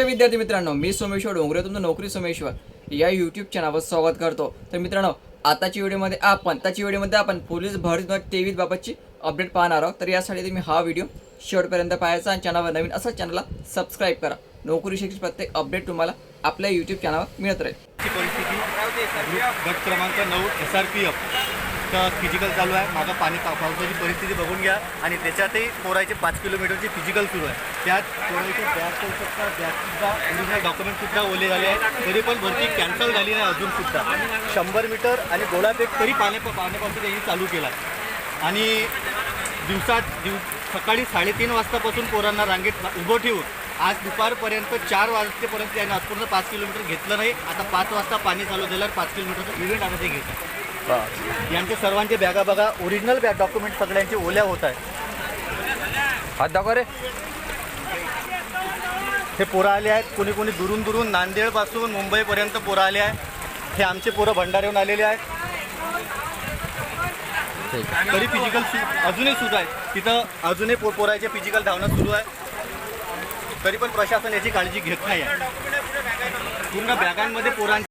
नमस्कार विद्यार्थी मित्रांनो मी सोमेश्वर डोंगरे तुमचं नोकरी सोमेश्वर. या यूट्यूब चॅनलवर स्वागत करतो. तर मित्रांनो आताच्या व्हिडिओमध्ये आपण आताच्या व्हिडिओमध्ये आपण पोलीस भरती दोन हजार तेवीस बाबतची अपडेट पाहणार आहोत. तर यासाठी तुम्ही हा व्हिडिओ शेवटपर्यंत पाहायचा आणि चॅनलवर नवीन असा चॅनलला सबस्क्राईब करा. नोकरी शिक्षण प्रत्येक अपडेट तुम्हाला आपल्या यूट्यूब चॅनलवर मिळत राहील. परिस्थिती. गट क्रमांक नऊ एस आर पी एफ तर फिजिकल चालू आहे. मागं पाणी पा पावसाची परिस्थिती बघून घ्या. आणि त्याच्यातही पोरायचे पाच किलोमीटरचे फिजिकल सुरू आहे. त्यात पोरायचे बॅग करू शकता बॅगसुद्धा ओरिजिनल डॉक्युमेंटसुद्धा ओले झाले आहेत. तरी पण भरती कॅन्सल झाली नाही अजूनसुद्धा शंभर मीटर आणि गोळाफेक तरी पाण्या पाण्यापासून त्यांनी चालू केला आणि दिवसात दिव सकाळी साडेतीन वाजतापासून पोरांना रांगेत उभं ठेवून आज दुपारपर्यंत चार वाजतेपर्यंत त्यांनी आजपर्यंत पाच किलोमीटर घेतलं नाही. आता पाच वाजता पाणी चालू झाल्यावर पाच किलोमीटरचं इव्हेंट आता ते घेतात. यांचे सर्वांचे बॅगा बघा ओरिजिनल बॅग डॉक्युमेंट सगळ्यांचे ओल्या होत आहेत. हात दाखवा रे. हे पोरं आले आहेत. कोणी कोणी दुरून दुरून नांदेडपासून मुंबईपर्यंत पोरं आले आहेत. हे आमचे पोरं भंडाऱ्याहून आलेले आहेत. तरी फिजिकल अजूनही सुरू आहे तिथं अजूनही पो पोराचे फिजिकल धावणं सुरू आहे. तरी पण प्रशासन याची काळजी घेत नाही आहे. पूर्ण बॅगांमध्ये पोरांची